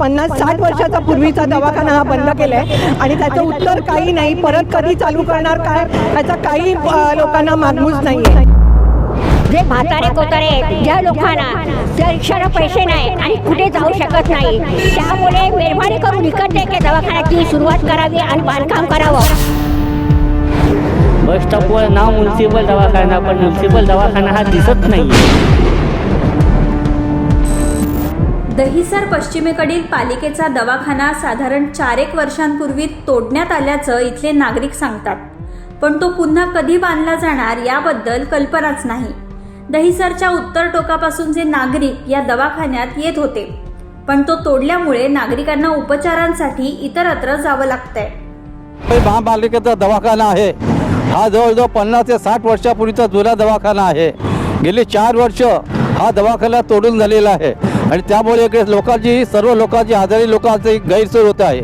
पन्नास साठ वर्षाचा पूर्वीचा दवाखाना हा बंद केलाय. आणि त्याचं उत्तर काही नाही परत कधी चालू करणार? काय याचा काही लोकांना मागमूस नाही. आहे जे म्हातारे कोतारे ज्या लोकांना त्या रिक्षाला पैसे नाही आणि कुठे जाऊ शकत नाही त्यामुळे मेहरबानी करून इकडच्या एका दवाखान्याची सुरुवात करावी आणि बांधकाम करावं. बस स्टॉपवर नाव म्युन्सिपल दवाखाना पण म्युन्सिपल दवाखाना हा दिसत नाही दहिसर पश्चिमेकडील पालिकेचा दवाखाना साधारण चार एक वर्षांपूर्वी तोडण्यात आल्याचं इथले नागरिक सांगतात. पण तो पुन्हा कधी बांधला जाणार याबद्दल कल्पनाच नाही. दहिसरच्या उत्तर टोकापासूनचे नागरिक या दवाखान्यात येत होते. पण तो तोडल्यामुळे नागरिकांना उपचारांसाठी इतरत्र जावं लागतंय. महापालिकेचा दवाखाना आहे. हा जवळजवळ पन्नास ते साठ वर्षापूर्वीचा जुना दवाखाना आहे. गेली चार वर्ष हा दवाखाना तोडून झालेला आहे. आणि त्यामुळे इकडे लोकांची सर्व लोकांची आजारी लोकांची गैरसोय होत आहे.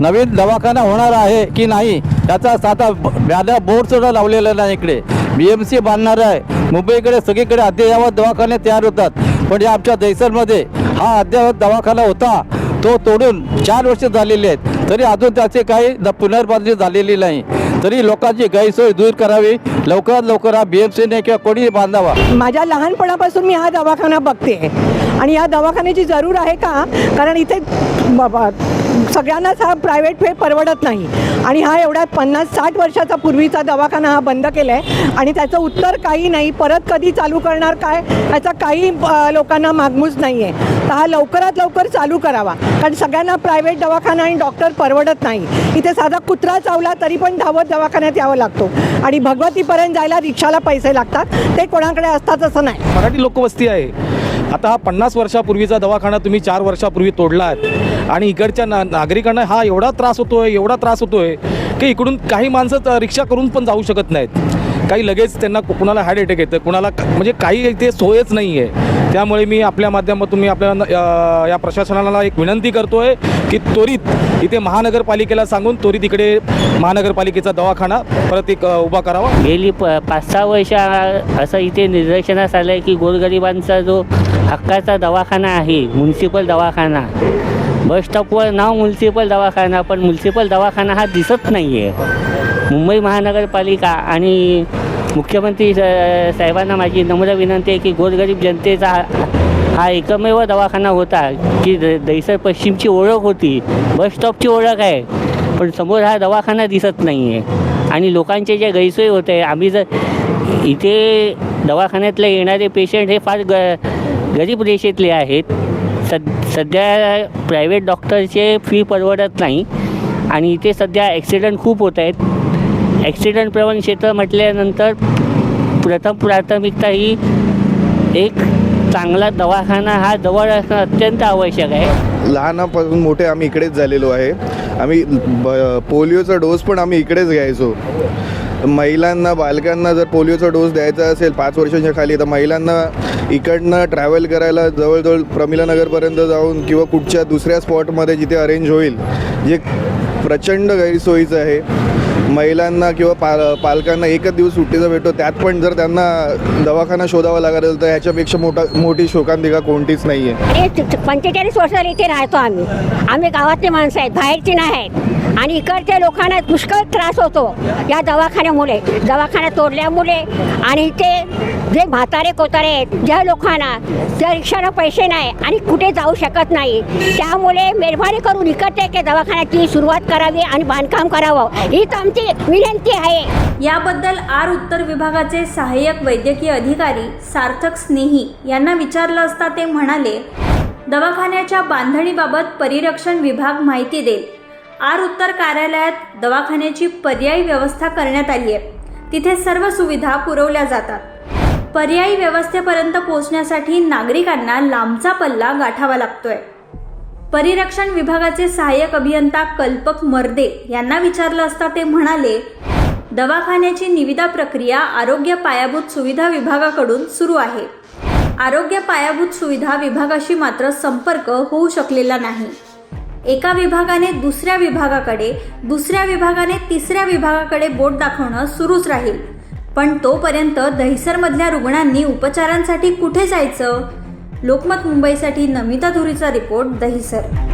नवीन दवाखाना होणार आहे की नाही याचा साधा बॅनर बोर्ड सुद्धा लावलेला नाही इकडे. बी एम सी बांधणार आहे. मुंबईकडे सगळीकडे अद्ययावत दवाखाने तयार होतात. पण या आमच्या दैसरमध्ये हा अद्ययावत दवाखाना होता तो तोडून चार वर्ष झालेली आहेत. तरी अजून त्याचे काही पुनर्बांधणी झालेली नाही. तरी लोकांची गैरसोय दूर करावी. लवकरात लवकर हा बी एम किंवा कोणी बांधावा. माझ्या लहानपणापासून मी हा दवाखाना बघते. आणि या दवाखान्याची जरूर आहे का? कारण इथे ब- ब- सगळ्यांनाच हा प्रायव्हेट पे परवडत नाही. आणि हा एवढा पन्नास साठ वर्षाचा पूर्वीचा दवाखाना हा बंद केला आहे आणि त्याचं उत्तर काही नाही. परत कधी चालू करणार काय? याचा काही लोकांना मागमूस नाही आहे तर हा लवकरात लवकर चालू करावा. कारण सगळ्यांना प्रायव्हेट दवाखाना आणि डॉक्टर परवडत नाही. इथे साधा कुत्रा चावला तरी पण धावत दवाखान्यात यावं लागतो. आणि भगवतीपर्यंत जायला रिक्षाला पैसे लागतात. ते कोणाकडे असतात असं नाही. मराठी लोकवस्ती आहे. आता हा पन्नास वर्षापूर्वीचा दवाखाना तुम्ही चार वर्षापूर्वी तोडला आहे. आणि इकडच्या ना नागरिकांना हा एवढा त्रास होतो आहे एवढा त्रास होतो आहे की इकडून काही माणसं रिक्षा करून पण जाऊ शकत नाहीत. काही लगेच त्यांना कुणाला हार्ट अटॅक येतं कुणाला म्हणजे काही इथे सोयच नाही आहे त्यामुळे मी आपल्या माध्यमातून मी आपल्या या प्रशासनाला एक विनंती करतो आहे की त्वरित इथे महानगरपालिकेला सांगून त्वरित इकडे महानगरपालिकेचा दवाखाना परत एक उभा करावा. गेली प पाच सहा वर्ष असं इथे निदर्शनास आलं आहे की गोरगरिबांचा जो हक्काचा दवाखाना आहे म्युन्सिपल दवाखाना बस स्टॉपवर नाव म्युन्सिपल दवाखाना पण म्युन्सिपल दवाखाना हा दिसत नाही आहे मुंबई महानगरपालिका आणि मुख्यमंत्री स- साहेबांना माझी नम्र विनंती आहे की गोरगरीब जनतेचा हा- एकमेव दवाखाना होता की द दैसर पश्चिमची ओळख होती. बस स्टॉपची ओळख आहे. पण समोर हा दवाखाना दिसत नाही आहे आणि लोकांचे जे गैरसोय होत आहे आम्ही जर इथे दवाखान्यातले येणारे पेशंट हे फार ग गरीब रेषेतले आहेत. सद सध्या प्रायव्हेट डॉक्टरचे फी परवडत नाही. आणि इथे सध्या ॲक्सिडेंट खूप होत आहेत. ॲक्सिडेंट प्रवण क्षेत्र म्हटल्यानंतर प्रथम प्राथमिकता ही एक चांगला दवाखाना हा जवळ असणं अत्यंत आवश्यक आहे. लहानापासून मोठे आम्ही इकडेच झालेलो आहे. आम्ही ब- पोलिओचा डोस पण आम्ही इकडेच घ्यायचो. महिलांना बालकांना जर पोलिओचा डोस द्यायचा असेल पाच वर्षांच्या खाली तर महिलांना इकडनं ट्रॅव्हल करायला जवळजवळ प्रमिलानगरपर्यंत जाऊन किंवा कुठच्या दुसऱ्या स्पॉटमध्ये जिथे अरेंज होईल जे प्रचंड गैरसोयीचं आहे. महिलांना किंवा पाल पालकांना एकच दिवस सुट्टीचा भेटतो. त्यात पण जर त्यांना दवाखाना शोधावा लागत असेल तर ह्याच्यापेक्षा मोठा मोठी शोकांतिका कोणतीच नाही आहे पंचेचाळीस वर्षाला इथे राहतो आम्ही. आम्ही गावातले माणसं आहेत बाहेरची नाही आहेत आणि इकडच्या लोकांना पुष्कळ त्रास होतो या दवाखान्यामुळे. दवाखाना तोडल्यामुळे आणि इथे जे म्हातारे कोतारे आहेत ज्या लोकांना त्या रिक्षाला पैसे नाही आणि कुठे जाऊ शकत नाही. त्यामुळे मेहरबानी करून इकडच्या एका दवाखान्याची सुरुवात करावी आणि बांधकाम करावं. हीच आमची विनंती आहे. याबद्दल आर उत्तर विभागाचे सहाय्यक वैद्यकीय अधिकारी सार्थक स्नेही यांना विचारलं असता ते म्हणाले दवाखान्याच्या बांधणीबाबत परिरक्षण विभाग माहिती देईल. आर उत्तर कार्यालयात दवाखान्याची पर्यायी व्यवस्था करण्यात आली आहे. तिथे सर्व सुविधा पुरवल्या जातात. पर्यायी व्यवस्थेपर्यंत पोहोचण्यासाठी नागरिकांना लांबचा पल्ला गाठावा लागतोय. परिरक्षण विभागाचे सहाय्यक अभियंता कल्पक मर्दे यांना विचारलं असता ते म्हणाले दवाखान्याची निविदा प्रक्रिया आरोग्य पायाभूत सुविधा विभागाकडून सुरू आहे. आरोग्य पायाभूत सुविधा विभागाशी मात्र संपर्क होऊ शकलेला नाही. एका विभागाने दुसऱ्या विभागाकडे दुसऱ्या विभागाने तिसऱ्या विभागाकडे बोट दाखवणं सुरूच राहील. पण तोपर्यंत दहिसरमधल्या रुग्णांनी उपचारांसाठी कुठे जायचं? लोकमत मुंबईसाठी नमिता धुरीचा रिपोर्ट दहिसर